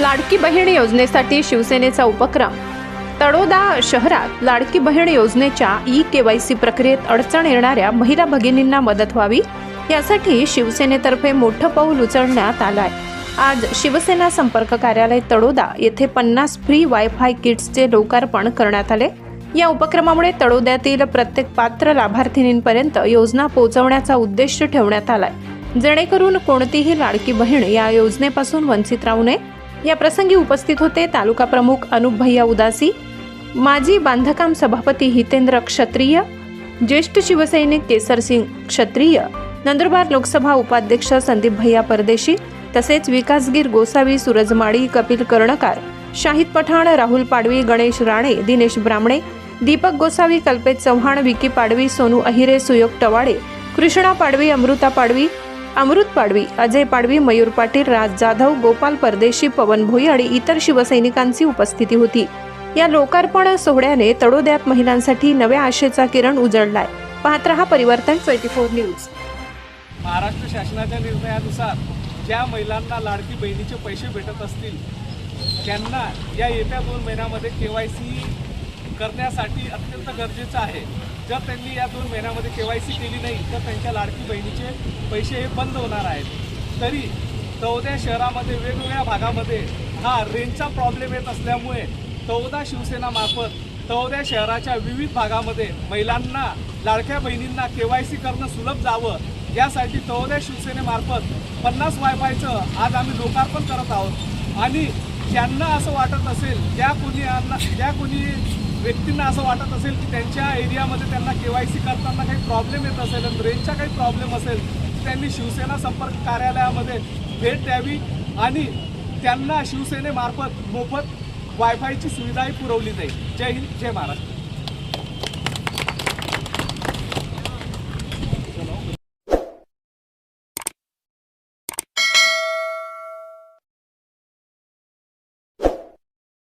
लाडकी बहीण योजनेसाठी शिवसेनेचा उपक्रम. तळोदा शहरात लाडकी बहीण योजनेच्या ई के वाय सी प्रक्रियेत अडचण येणाऱ्या महिला भगिनींना मदत व्हावी यासाठी शिवसेनेतर्फे मोठं पाऊल उचलण्यात आलं आहे आज शिवसेना संपर्क कार्यालय तळोदा येथे पन्नास फ्री वायफाय किट्सचे लोकार्पण करण्यात आले. या उपक्रमामुळे तळोद्यातील प्रत्येक पात्र लाभार्थिनींपर्यंत योजना पोहोचवण्याचा उद्देश ठेवण्यात आलाय. जेणेकरून कोणतीही लाडकी बहीण या योजनेपासून वंचित राहू नये. या प्रसंगी उपस्थित होते तालुका प्रमुख अनुप भैया उदासी माजी बांधकाम सभापती हितेंद्र क्षत्रिय ज्येष्ठ शिवसैनिक केसरसिंग क्षत्रिय नंदुरबार लोकसभा उपाध्यक्ष संदीप भैया परदेशी तसेच विकासगीर गोसावी सूरजमाळी कपिल कर्णकार शाहिद पठाण राहुल पाडवी गणेश राणे दिनेश ब्रामणे दीपक गोसावी कल्पेश चव्हाण विकी पाडवी सोनू अहिरे सुयोग टवाडे कृष्णा पाडवी अमृता पाडवी अमृत पाडवी अजय पाडवी मयूर पाटील राज जाधव गोपाल परदेशी पवन भोई आणि इतर शिवसैनिकांची उपस्थिती होती. या लोकार्पण सोहळ्याने तडोद्यात महिलांसाठी नव्या आशेचा किरण उजळलाय. पाहत रहा परिवर्तन ट्वेंटी फोर न्यूज. महाराष्ट्र शासनाच्या निर्णयानुसार ज्या महिलांना लाडकी बहिणीचे पैसे भेटत असतील त्यांना या येत्या दोन महिन्यामध्ये के वाय सी करण्यासाठी अत्यंत गरजेचं आहे. जर त्यांनी या दोन महिन्यामध्ये के वाय सी केली नाही तर त्यांच्या लाडकी बहिणीचे पैसे हे बंद होणार आहेत. तरी तौद्या शहरामध्ये वेगवेगळ्या भागामध्ये हा रेंजचा प्रॉब्लेम येत असल्यामुळे चौदा शिवसेनामार्फत तौद्या शहराच्या विविध भागामध्ये महिलांना लाडक्या बहिणींना के वाय सी करणं सुलभ जावं यासाठी तळोद्या शिवसेनेमार्फत पन्नास वायफायचं आज आम्ही लोकार्पण करत आहोत. आणि ज्यांना असं वाटत असेल ज्या कोणी ज्या कोणी व्यक्तींना असं वाटत असेल की त्यांच्या एरियामध्ये त्यांना के वाय सी करताना काही प्रॉब्लेम येत असेल आणि रेंजचा काही प्रॉब्लेम असेल तर त्यांनी शिवसेना संपर्क कार्यालयामध्ये भेट द्यावी आणि त्यांना शिवसेनेमार्फत मोफत वायफायची सुविधाही पुरवली जाईल. जय हिंद जय महाराष्ट्र.